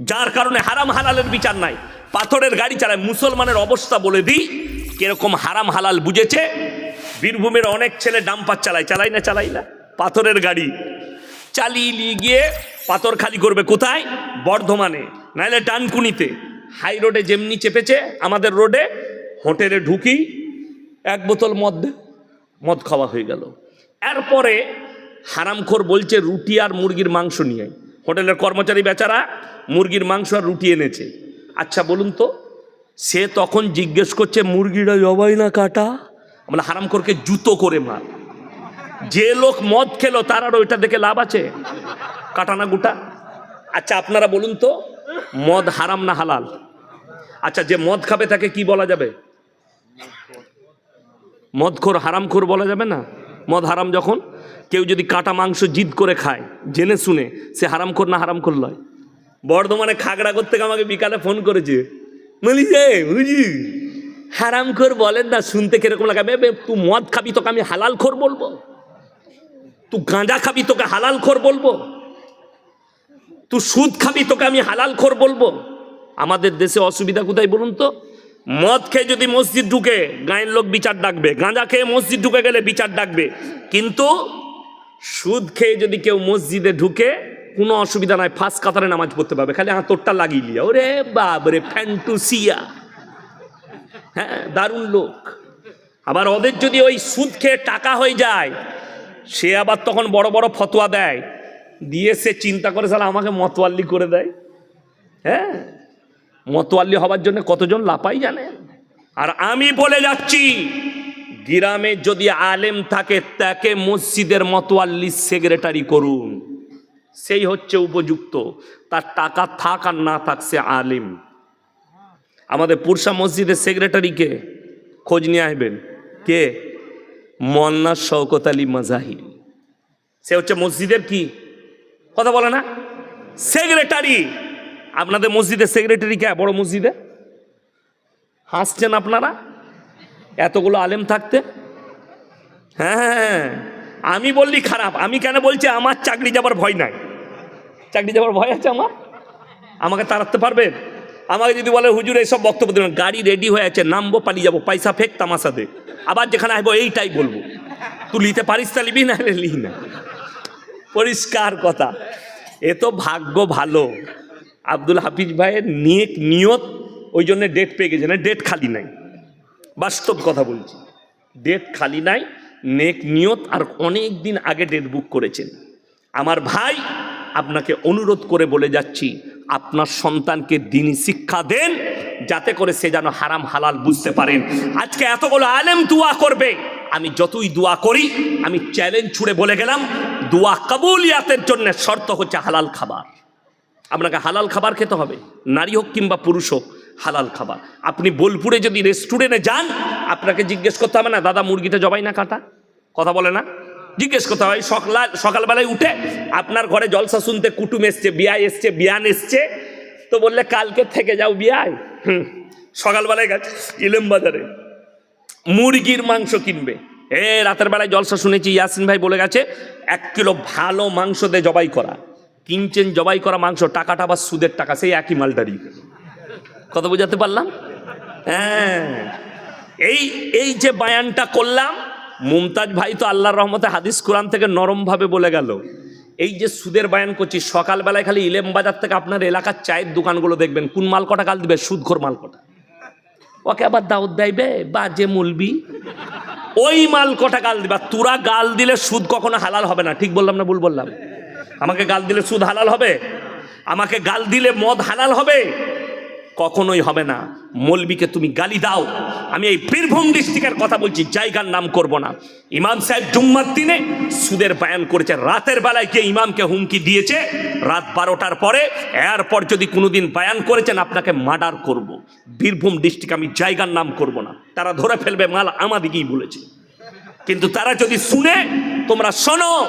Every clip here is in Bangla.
যার কারণে হারাম হালালের বিচার নাই। পাথরের গাড়ি চালায়। মুসলমানের অবস্থা বলে দিই, কীরকম হারাম হালাল বুঝেছে? বীরভূমের অনেক ছেলে ডাম্পার চালায়। চালাই না চালাই না। পাথরের গাড়ি চালিয়ে নিয়ে গিয়ে পাথর খালি করবে কোথায়? বর্ধমানে। নাইলে ডানকুনিতে। হাই রোডে যেমনি চেপেছে, আমাদের রোডে হোটেলে ঢুকি, এক বোতল মদ মদ খাওয়া হয়ে গেল। এরপরে হারামখোর বলছে, রুটি আর মুরগির মাংস নিয়ে। হোটেলের কর্মচারী বেচারা মুরগির মাংস আর রুটি এনেছে। আচ্ছা বলুন তো, সে তখন জিজ্ঞেস করছে, মুরগিটা জবাই না কাটা? আমরা হারামখোরকে জুতো করে মার। যে লোক মদ খেলো, তার আর ওইটা দেখে লাভ আছে। কাটানা গুটা? আচ্ছা আপনারা বলুন তো, মদ হারাম না হালাল? আচ্ছা যে মদ খাবে তাকে কি বলা যাবে? মদখোর, হারামখোর বলা যাবে না? মদ হারাম যখন কেউ যদি কাটা মাংস জিদ করে খায়, জেনে শুনে সে হারাম হারামখোর না হারামখোর লয়। বর্ধমানে খাগড়া করতে আমাকে বিকালে ফোন করেছে। বলি বুঝি হারামখোর বলেন না, শুনতে কীরকম লাগাবে তুই মদ খাবি তোকে আমি হালাল খোর বলব। তুই গাঁজা খাবি তোকে হালাল খোর বলব। তুই সুদ খাবি তোকে আমি হালাল খোর বলব। আমাদের দেশে অসুবিধা কোথায় বলুন তো? মদ খেয়ে যদি মসজিদ ঢুকে, গায়ের লোক বিচার ডাকবে। গাঁজা খেয়ে মসজিদ ঢুকে গেলে বিচার ডাকবে। কিন্তু সুদ খেয়ে যদি কেউ মসজিদে ঢুকে, কোনো অসুবিধা নাই ফার্স্ট কাতারে নামাজ পড়তে পারবে। খালি হাতরটা লাগিয়ে লিয়া ওরে বাবরে ফ্যান্টুসিয়া। হ্যাঁ দারুণ লোক। আবার ওদের যদি ওই সুদ খেয়ে টাকা হয়ে যায়, সে আবার তখন বড় বড় ফতোয়া দেয়। দিয়ে সে চিন্তা করে সালা আমাকে মতোয়াল্লি করে দেয়। হ্যাঁ মতোয়াল্লি হবার জন্য কতজন লাপাই জানেন? আর আমি বলে যাচ্ছি গ্রামে যদি আলেম থাকে, তাকে মসজিদের মতোয়াল্লি সেক্রেটারি করুন। সেই হচ্ছে উপযুক্ত। তার টাকা থাক আর না থাক, সে আলেম। আমাদের পুরসা মসজিদের সেক্রেটারিকে খোঁজ নিয়ে আসবেন। কে? মন্না শওকত আলী মাজাহির। সে হচ্ছে মসজিদের কি? কথা বলে না? সেক্রেটারি! আপনাদের মসজিদের সেক্রেটারি কে? বড় মসজিদে? হাসছেন আপনারা? এতগুলো আলেম থাকতে? হ্যাঁ হ্যাঁ, হ্যাঁ। আমি বললি খারাপ আমি কেন বলছি আমার চাকরি যাবার ভয় নাই? চাকরি যাবার ভয় আছে আমার? আমাকে তাড়াতে পারবেন আমাকে যদি বলে হুজুর এইসব বক্তব্য দেবেন গাড়ি রেডি হয়ে আছে নামবো পালিয়ে যাব পয়সা ফেক তামাশা দে। আবার যেখানে আসব এইটাই বলব। তুই লিতে পারিস তা লিবি না হলে লি না। পরিষ্কার কথা। এ তো ভাগ্য ভালো। আব্দুল হাফিজ ভাইয়ের নিয়ত ওই জন্য ডেট পেয়ে গেছে না ডেট খালি নাই। বাস্তব কথা বলছি। ডেট খালি নাই, নেক নিয়ত আর অনেক দিন আগে ডেট বুক করেছেন। আমার ভাই আপনাকে অনুরোধ করে বলে যাচ্ছি, আপনার সন্তানকে দিনই শিক্ষা দেন, যাতে করে সে যেন হারাম হালাল বুঝতে পারেন আজকে এতগুলো আলেম দোয়া করবে। আমি যতই দোয়া করি, আমি চ্যালেঞ্জ ছুড়ে বলে গেলাম, দোয়া কাবুলিয়াতের জন্য শর্ত হচ্ছে হালাল খাবার। আপনাকে হালাল খাবার খেতে হবে, নারী হোক কিংবা পুরুষ হোক হালাল খাবার। আপনি বোলপুরে যদি রেস্টুরেন্টে যান, আপনাকে জিজ্ঞেস করতে হবে না, দাদা, মুরগিটা জবাই না কাটা? কথা বলে না। জিজ্ঞেস করতে হবে সকাল, সকালবেলায় উঠে আপনার ঘরে জলসা শুনতে কুটুম এসছে বিয়ায় এসছে, বিয়ান এসছে? তো বললে, কালকে থেকে যাও বিয়ায়। হুম, সকালবেলায় গেছে, ইলেম বাজারে। মুরগির মাংস কিনবে। এ, রাতের বেলায় জলসা শুনেছি, ইয়াসিন ভাই বলে গেছে, এক কিলো ভালো মাংস দিয়ে জবাই করা। কিনছেন জবাই করা মাংস, টাকাটা আবার সুদের টাকা, সেই একই মালটারই। কত বোঝাতে পারলাম? হ্যাঁ। এই এই যে বায়ানটা করলাম, মুমতাজ ভাই তো আল্লাহর রহমতে হাদিস কোরআন থেকে নরমভাবে বলে গেল। এই যে সুদের বায়ান করছি, সকালবেলায় খালি ইলেম বাজার থেকে আপনার এলাকার চায়ের দোকানগুলো দেখবেন, কোন মাল কটা কাল দিবে? সুদঘর মাল কটা। ওকে আবার দাউদ দেবে বা যে মুলবি। ওই মাল কটা গাল দিবা? তোরা গাল দিলে সুদ কখনো হালাল হবে না, ঠিক বললাম না ভুল বললাম? আমাকে গাল দিলে সুদ হালাল হবে? আমাকে গাল দিলে মদ হালাল হবে? কখনোই হবে না। মলবিকে তুমি গালি দাও। আমি এই বীরভূম ডিস্ট্রিক্টের কথা বলছি, জায়গার নাম করব না। ইমাম সাহেব জুম্মার দিনে সুদের বায়ান করেছে। রাতের বেলায় গিয়ে ইমামকে হুমকি দিয়েছে। রাত বারোটার পরে এরপর যদি কোনোদিন বায়ান করেছেন, আপনাকে মার্ডার করব। বীরভূম ডিস্ট্রিক্ট আমি জায়গার নাম করব না। তারা ধরে ফেলবে, মাল আমাদিকেই বলেছে। কিন্তু তারা যদি শুনে, তোমরা শোনো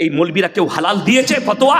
এই মলবিরা কেউ হালাল দিয়েছে ফতোয়া?